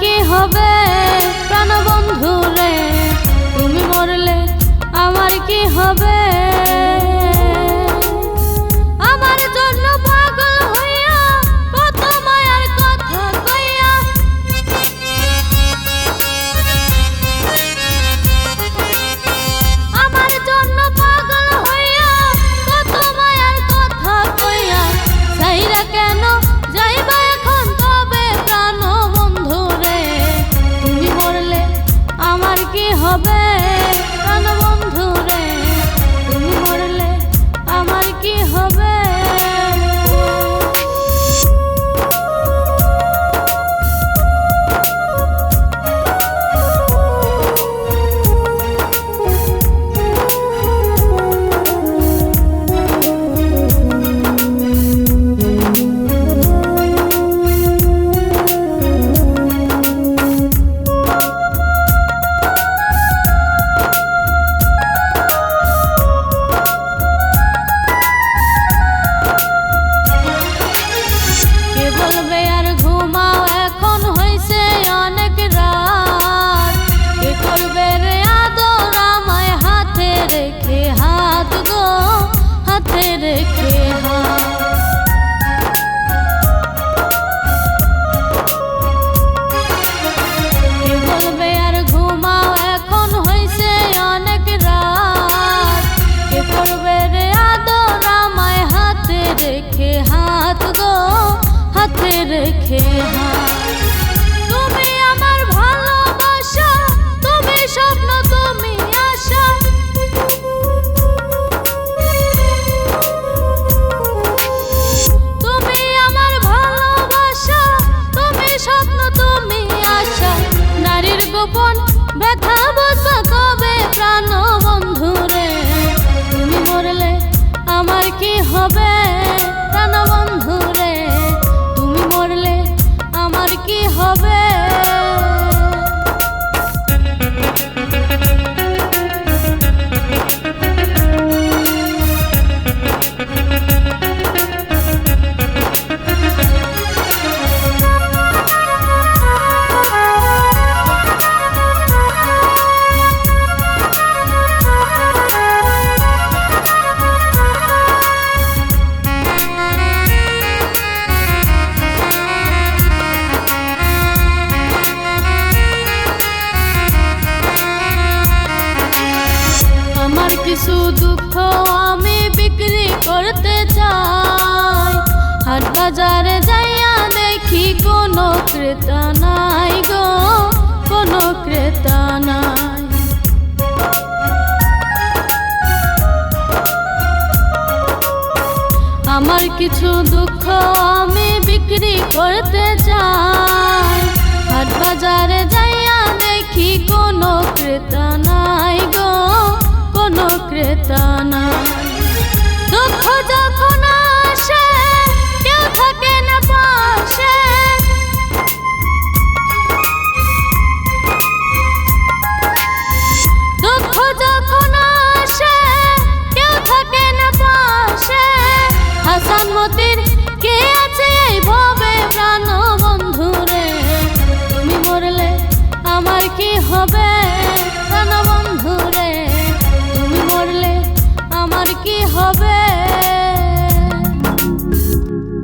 কি হবে? প্রাণ বন্ধু রে তুমি মরলে আমার কি হবে? কি হবে প্রাণ বন্ধুরে তুমি মরলে আমার কি হবে? গো, হাতে রেখে তুমি আমার ভালোবাসা, তুমি স্বপ্ন, তুমি আশা। তুমি আমার ভালোবাসা, তুমি স্বপ্ন, তুমি আশা। নারীর গোপন ব্যথা বুঝবা কবে প্রাণ বন্ধু রে? তুমি মরলে আমার কি হবে? আমার কিছু দুঃখ আমি বিক্রি করতে চাই। হাট বাজারে যাইয়া দেখি কোনো ক্রেতা নাই গো, কোনো ক্রেতা নাই। আমার কিছু দুঃখ আমি বিক্রি করতে চাই। নাই দুঃখ যখন আসে, কেউ থাকে না পাশে। দুঃখ যখন আসে, কেউ থাকে না পাশে। হাসান কে আছে এই ভবে প্রাণ?